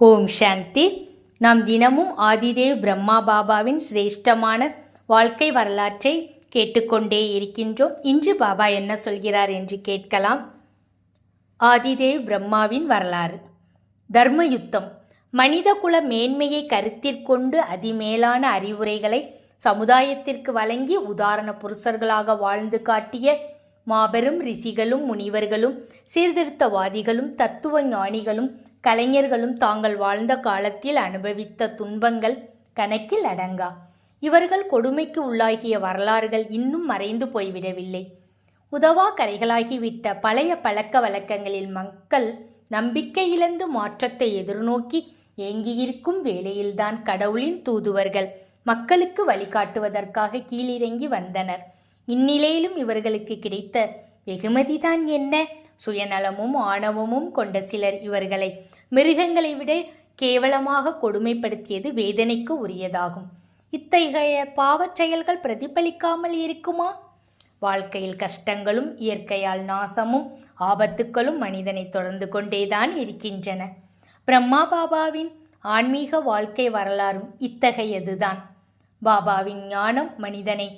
ஓம் சாந்தி. நாம் தினமும் ஆதிதேவ் பிரம்மா பாபாவின் சிரேஷ்டமான வாழ்க்கை வரலாற்றை கேட்டுக்கொண்டே இருக்கின்றோம். இன்று பாபா என்ன சொல்கிறார் என்று கேட்கலாம். ஆதிதேவ் பிரம்மாவின் வரலாறு. தர்ம யுத்தம் மனிதகுல மேன்மையை கருத்திற்கொண்டு அதிமேலான அறிவுரைகளை சமுதாயத்திற்கு வழங்கி உதாரண புருஷர்களாக வாழ்ந்து காட்டிய மாபெரும் ரிஷிகளும் முனிவர்களும் சீர்திருத்தவாதிகளும் தத்துவ ஞானிகளும் கலைஞர்களும் தாங்கள் வாழ்ந்த காலத்தில் அனுபவித்த துன்பங்கள் கணக்கில் அடங்கா. இவர்கள் கொடுமைக்கு உள்ளாகிய வரலாறுகள் இன்னும் மறைந்து போய்விடவில்லை. உதவா கரைகளாகிவிட்ட பழைய பழக்க வழக்கங்களில் மக்கள் நம்பிக்கை இழந்து மாற்றத்தை எதிர்நோக்கி ஏங்கியிருக்கும் வேளையில்தான் கடவுளின் தூதுவர்கள் மக்களுக்கு வழிகாட்டுவதற்காக கீழிறங்கி வந்தனர். இந்நிலையிலும் இவர்களுக்கு கிடைத்த வெகுமதிதான் என்ன? சுயநலமும் ஆணவமும் கொண்ட சிலர் இவர்களை மிருகங்களை விட கேவலமாக கொடுமைப்படுத்தியது வேதனைக்கு உரியதாகும். இத்தகைய பாவச் செயல்கள் பிரதிபலிக்காமல் இருக்குமா? வாழ்க்கையில் கஷ்டங்களும் இயற்கையால் நாசமும் ஆபத்துக்களும் மனிதனை தொடர்ந்து கொண்டேதான் இருக்கின்றன. பிரம்மா பாபாவின் ஆன்மீக வாழ்க்கை வரலாறும் இத்தகையதுதான். பாபாவின் ஞானம் மனிதனை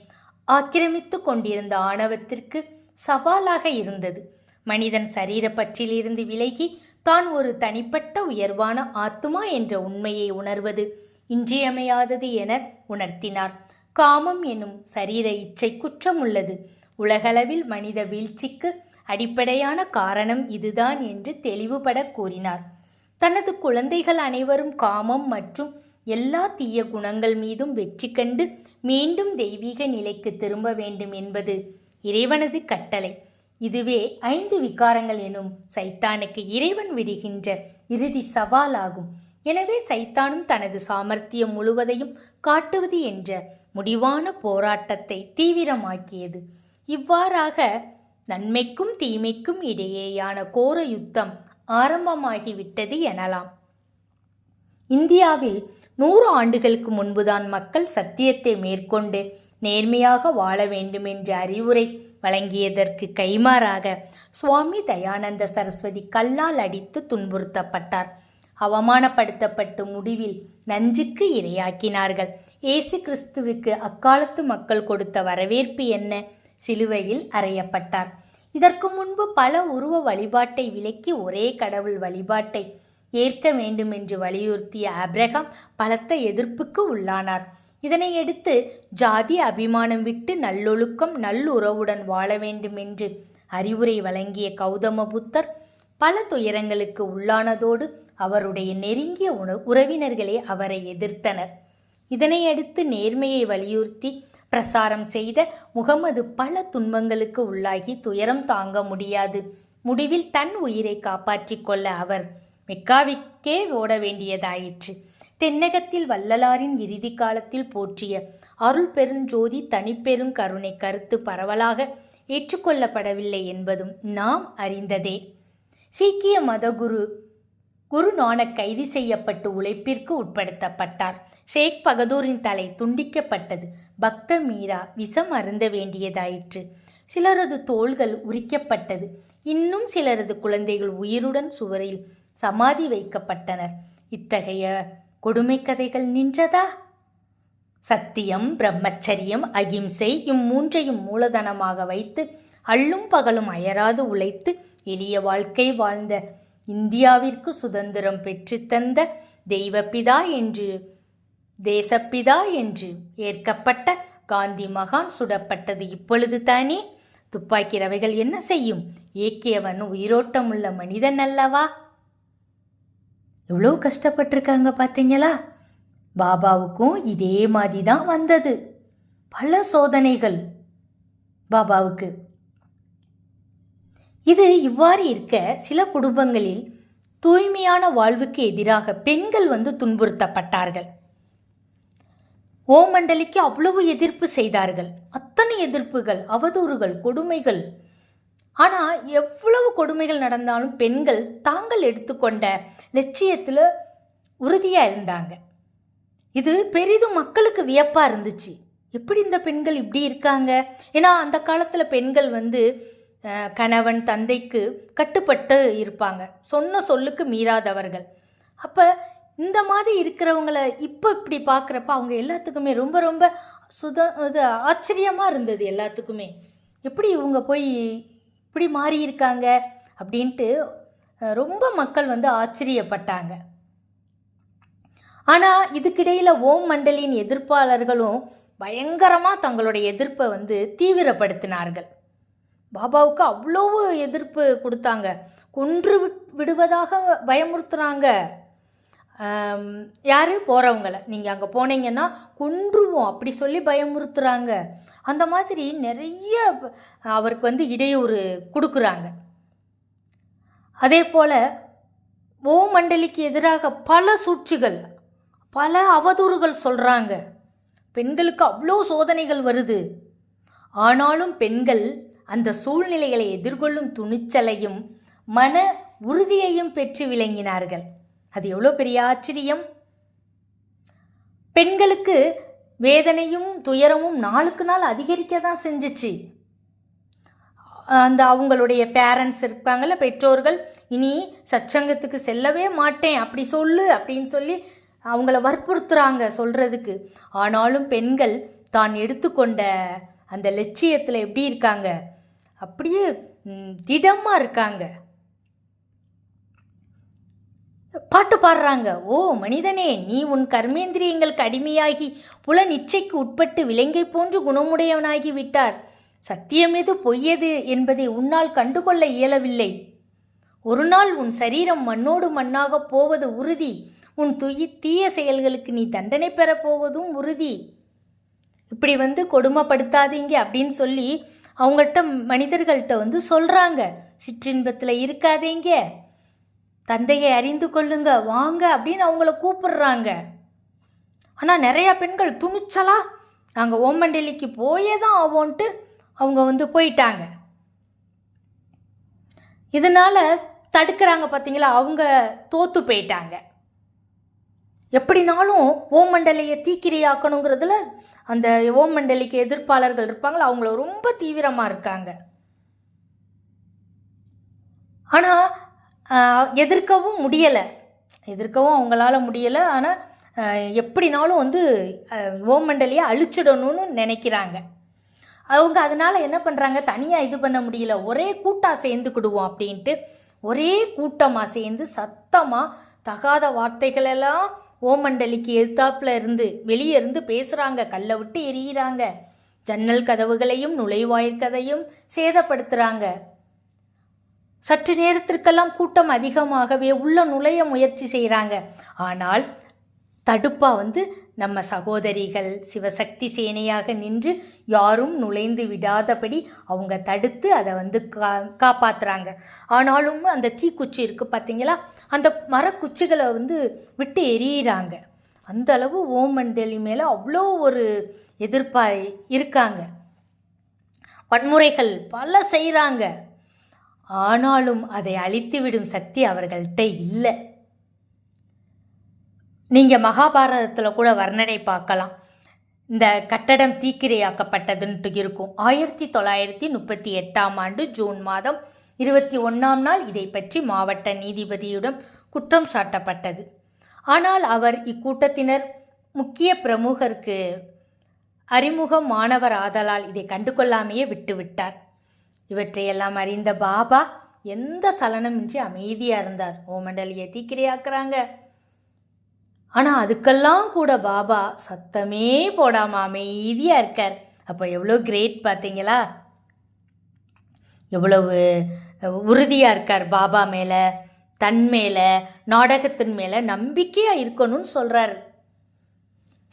ஆக்கிரமித்து கொண்டிருந்த ஆணவத்திற்கு சவாலாக இருந்தது. மனிதன் சரீர பற்றிலிருந்து விலகி தான் ஒரு தனிப்பட்ட உயர்வான ஆத்துமா என்ற உண்மையை உணர்வது இன்றியமையாதது என உணர்த்தினார். காமம் எனும் சரீர இச்சை குற்றம் உள்ளது. உலகளவில் மனித வீழ்ச்சிக்கு அடிப்படையான காரணம் இதுதான் என்று தெளிவுபட கூறினார். தனது குழந்தைகள் அனைவரும் காமம் மற்றும் எல்லா தீய குணங்கள் மீதும் வெற்றி கண்டு மீண்டும் தெய்வீக நிலைக்கு திரும்ப வேண்டும் என்பது இறைவனது கட்டளை. இதுவே ஐந்து விகாரங்கள் எனும் சைத்தானுக்கு இறைவன் விடுகின்ற இறுதி சவாலாகும். எனவே சைத்தானும் தனது சாமர்த்தியம் முழுவதையும் காட்டுவது என்ற முடிவான போராட்டத்தை தீவிரமாக்கியது. இவ்வாறாக நன்மைக்கும் தீமைக்கும் இடையேயான கோர யுத்தம் ஆரம்பமாகிவிட்டது எனலாம். இந்தியாவில் நூறு ஆண்டுகளுக்கு முன்புதான் மக்கள் சத்தியத்தை மேற்கொண்டு நேர்மையாக வாழ வேண்டும் என்ற அறிவுரை வழங்கியதற்கு கைமாறாக சுவாமி தயானந்த சரஸ்வதி கல்லால் அடித்து துன்புறுத்தப்பட்டார். அவமானப்படுத்தப்பட்டு முடிவில் நஞ்சுக்கு இரையாக்கினார்கள். இயேசு கிறிஸ்துவுக்கு அக்காலத்து மக்கள் கொடுத்த வரவேற்பு என்ன? சிலுவையில் அறையப்பட்டார். இதற்கு முன்பு பல உருவ வழிபாட்டை விலக்கி ஒரே கடவுள் வழிபாட்டை ஏற்க வேண்டும் என்று வலியுறுத்திய அப்ரஹாம் பலத்த எதிர்ப்புக்கு உள்ளானார். இதனையடுத்து ஜாதி அபிமானம் விட்டு நல்லொழுக்கம் நல்லுறவுடன் வாழ வேண்டும் என்று அறிவுரை வழங்கிய கௌதம புத்தர் பல துயரங்களுக்கு உள்ளானதோடு அவருடைய நெருங்கிய உறவினர்களே அவரை எதிர்த்தனர். இதனையடுத்து நேர்மையை வலியுறுத்தி பிரசாரம் செய்த முகமது பல துன்பங்களுக்கு உள்ளாகி துயரம் தாங்க முடியாது. முடிவில் தன் உயிரை காப்பாற்றிக் கொள்ள அவர் மெக்காவிற்கே ஓட வேண்டியதாயிற்று. தென்னகத்தில் வள்ளலாரின் இறுதி காலத்தில் போற்றிய அருள் பெருஞ்சோதி தனிப்பெரும் கருணை கருத்து பரவலாக ஏற்றுக்கொள்ளப்படவில்லை என்பதும் நாம் அறிந்ததே. சீக்கிய மதகுரு குரு நானக் கைது செய்யப்பட்டு உழைப்பிற்கு உட்படுத்தப்பட்டார். ஷேக் பகதூரின் தலை துண்டிக்கப்பட்டது. பக்த மீரா விஷம் அருந்த வேண்டியதாயிற்று. சிலரது தோள்கள் உரிக்கப்பட்டது. இன்னும் சிலரது குழந்தைகள் உயிருடன் சுவரில் சமாதி வைக்கப்பட்டனர். இத்தகைய கொடுமை கதைகள் நின்றதா? சத்தியம் பிரம்மச்சரியம் அகிம்சை இம்மூன்றையும் மூலதனமாக வைத்து அள்ளும் பகலும் அயராது உழைத்து எளிய வாழ்க்கை வாழ்ந்த இந்தியாவிற்கு சுதந்திரம் பெற்றுத்தந்த தெய்வப்பிதா என்று தேசப்பிதா என்று ஏற்கப்பட்ட காந்தி மகான் சுடப்பட்டது இப்பொழுது தானே? துப்பாக்கி ரவைகள் என்ன செய்யும்? ஏக்கியவன் உயிரோட்டமுள்ள மனிதன் அல்லவா? எவ்வளோ கஷ்டப்பட்டிருக்காங்க பார்த்தீங்களா? பாபாவுக்கும் இதே மாதிரி தான் வந்தது. பல சோதனைகள் பாபாவுக்கு. இது இவ்வாறு இருக்க சில குடும்பங்களில் தூய்மையான வாழ்வுக்கு எதிராக பெண்கள் வந்து துன்புறுத்தப்பட்டார்கள். ஓமண்டலிக்கு அவ்வளவு எதிர்ப்பு செய்தார்கள். அத்தனை எதிர்ப்புகள் அவதூறுகள் கொடுமைகள் ஆனால் எவ்வளவு கொடுமைகள் நடந்தாலும் பெண்கள் தாங்கள் எடுத்துக்கொண்ட லட்சியத்தில் உறுதியாக இருந்தாங்க. இது பெரிதும் மக்களுக்கு வியப்பாக இருந்துச்சு. எப்படி இந்த பெண்கள் இப்படி இருக்காங்க? ஏன்னா அந்த காலத்தில் பெண்கள் வந்து கணவன் தந்தைக்கு கட்டுப்பட்டு இருப்பாங்க. சொன்ன சொல்லுக்கு மீறாதவர்கள். அப்போ இந்த மாதிரி இருக்கிறவங்கள இப்போ இப்படி பார்க்குறப்ப அவங்க எல்லாத்துக்குமே ரொம்ப ரொம்ப சுத இது ஆச்சரியமாக இருந்தது எல்லாத்துக்குமே. எப்படி இவங்க போய் இப்படி மாறியிருக்காங்க அப்படின்ட்டு ரொம்ப மக்கள் வந்து ஆச்சரியப்பட்டாங்க. ஆனால் இதுக்கிடையில் ஓம் மண்டலின் எதிர்ப்பாளர்களும் பயங்கரமாக தங்களுடைய எதிர்ப்பை வந்து தீவிரப்படுத்தினார்கள். பாபாவுக்கு அவ்வளவு எதிர்ப்பு கொடுத்தாங்க. கொன்று விட்- விடுவதாக பயமுறுத்துனாங்க யாரு? போகிறவங்கள நீங்கள் அங்கே போனீங்கன்னா கொன்றுவோம். அப்படி சொல்லி பயமுறுத்துகிறாங்க அந்த மாதிரி நிறைய அவருக்கு வந்து இடையூறு கொடுக்குறாங்க. அதே போல் ஓ மண்டலிக்கு எதிராக பல சூழ்ச்சிகள் பல அவதூறுகள் சொல்கிறாங்க பெண்களுக்கு அவ்வளோ சோதனைகள் வருது. ஆனாலும் பெண்கள் அந்த சூழ்நிலைகளை எதிர்கொள்ளும் துணிச்சலையும் மன உறுதியையும் பெற்று விளங்கினார்கள். அது எவ்வளோ பெரிய ஆச்சரியம்? பெண்களுக்கு வேதனையும் துயரமும் நாளுக்கு நாள் அதிகரிக்க தான் செஞ்சுச்சு. அந்த அவங்களுடைய பேரண்ட்ஸ் இருப்பாங்கள்ல பெற்றோர்கள் இனி சச்சங்கத்துக்கு செல்லவே மாட்டேன் அப்படி சொல்லு அப்படின்னு சொல்லி அவங்கள வற்புறுத்துறாங்க சொல்கிறதுக்கு ஆனாலும் பெண்கள் தான் எடுத்துக்கொண்ட அந்த லட்சியத்தில் எப்படி இருக்காங்க? அப்படியே திடமாக இருக்காங்க. பாட்டு பாடுறாங்க. ஓ மனிதனே நீ உன் கர்மேந்திரியங்களுக்கு அடிமையாகி புலன் இச்சைக்கு உட்பட்டு விலங்கை போன்று குணமுடையவனாகி விட்டார். சத்தியமெது பொய்யது என்பதை உன்னால் கண்டுகொள்ள இயலவில்லை. ஒரு நாள் உன் சரீரம் மண்ணோடு மண்ணாகப் போவது உறுதி. உன் துயி தீய செயல்களுக்கு நீ தண்டனை பெறப்போவதும் உறுதி. இப்படி வந்து கொடுமைப்படுத்தாதீங்க அப்படின்னு சொல்லி அவங்கள்ட்ட மனிதர்கள்ட்ட வந்து சொல்கிறாங்க சிற்றின்பத்தில் இருக்காதீங்க. தந்தையை அறிந்து கொள்ளுங்க வாங்க அப்படின்னு அவங்கள கூப்பிடுறாங்க. ஆனால் நிறையா பெண்கள் துணிச்சலா நாங்கள் ஓமண்டலிக்கு போயே தான் ஆவோன்ட்டு அவங்க வந்து போயிட்டாங்க. இதனால் தடுக்கிறாங்க பார்த்தீங்களா அவங்க தோத்து போயிட்டாங்க. எப்படினாலும் ஓம் மண்டலையை தீக்கிரையாக்கணுங்கிறதுல அந்த ஓம் மண்டலிக்கு எதிர்ப்பாளர்கள் இருப்பாங்களா? அவங்கள ரொம்ப தீவிரமாக இருக்காங்க. ஆனால் எதிர்க்கவும் முடியலை. எதிர்க்கவும் அவங்களால முடியலை. ஆனால் எப்படினாலும் வந்து ஓமண்டலியை ஓம் மண்டலியை அழிச்சிடணும்னு நினைக்கிறாங்க. அவங்க அதனால் என்ன பண்ணுறாங்க தனியாக இது பண்ண முடியல. ஒரே கூட்டாக சேர்ந்துக்கிடுவோம் அப்படின்ட்டு ஒரே கூட்டமாக சேர்ந்து சத்தமாக தகாத வார்த்தைகளெல்லாம் ஓமண்டலிக்கு எதிர்த்தாப்பில் இருந்து வெளியே இருந்து பேசுகிறாங்க கல்லை விட்டு எரியிறாங்க ஜன்னல் கதவுகளையும் நுழைவாயிற்கதையும் சேதப்படுத்துகிறாங்க சற்று நேரத்திற்கெல்லாம் கூட்டம் அதிகமாகவே உள்ள நுழைய முயற்சி செய்கிறாங்க ஆனால் தடுப்பாக வந்து நம்ம சகோதரிகள் சிவசக்தி சேனையாக நின்று யாரும் நுழைந்து விடாதபடி அவங்க தடுத்து அதை வந்து கா காப்பாற்றுறாங்க ஆனாலும் அந்த தீக்குச்சி இருக்குது பார்த்தீங்களா அந்த மரக்குச்சிகளை வந்து விட்டு எரியிறாங்க அந்த அளவு ஓமண்டலி மேலே அவ்வளோ ஒரு எதிர்ப்பாக இருக்காங்க. வன்முறைகள் பல செய்கிறாங்க ஆனாலும் அதை அழித்துவிடும் சக்தி அவர்கள்ட்ட இல்லை. நீங்கள் மகாபாரதத்தில் கூட வர்ணனை பார்க்கலாம். இந்த கட்டடம் தீக்கிரையாக்கப்பட்டதுன்ட்டு இருக்கும். ஆயிரத்தி தொள்ளாயிரத்தி முப்பத்தி எட்டாம் ஆண்டு ஜூன் மாதம் இருபத்தி ஒன்றாம் நாள் இதை பற்றி மாவட்ட நீதிபதியிடம் குற்றம் சாட்டப்பட்டது. ஆனால் அவர் இக்கூட்டத்தினர் முக்கிய பிரமுகருக்கு அறிமுகம் மாணவர் ஆதலால் இதை கண்டுகொள்ளாமையே விட்டுவிட்டார். இவற்றையெல்லாம் அறிந்த பாபா எந்த சலனமின்றி அமைதியாக இருந்தார். ஓமண்டலியை தீக்கிரையாக்குறாங்க. ஆனால் அதுக்கெல்லாம் கூட பாபா சத்தமே போடாமல் அமைதியாக இருக்கார். அப்போ எவ்வளோ கிரேட் பார்த்தீங்களா எவ்வளவு உறுதியாக இருக்கார் பாபா மேலே தன் மேலே நாடகத்தின் மேலே நம்பிக்கையாக இருக்கணும்னு சொல்கிறார்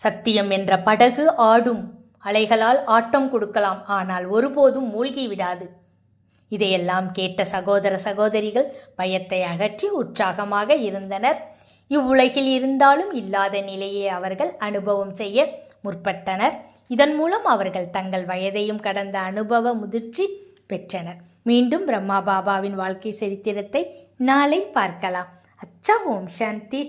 சத்தியம் என்ற படகு ஆடும் அலைகளால் ஆட்டம் கொடுக்கலாம். ஆனால் ஒருபோதும் மூழ்கி விடாது. இதையெல்லாம் கேட்ட சகோதர சகோதரிகள் பயத்தை அகற்றி உற்சாகமாக இருந்தனர். இவ்வுலகில் இருந்தாலும் இல்லாத நிலையை அவர்கள் அனுபவம் செய்ய முற்பட்டனர். இதன் மூலம் அவர்கள் தங்கள் வயதையும் கடந்த அனுபவ முதிர்ச்சி பெற்றனர். மீண்டும் பிரம்மா பாபாவின் வாழ்க்கை சரித்திரத்தை நாளை பார்க்கலாம். அச்சா ஓம் சாந்தி.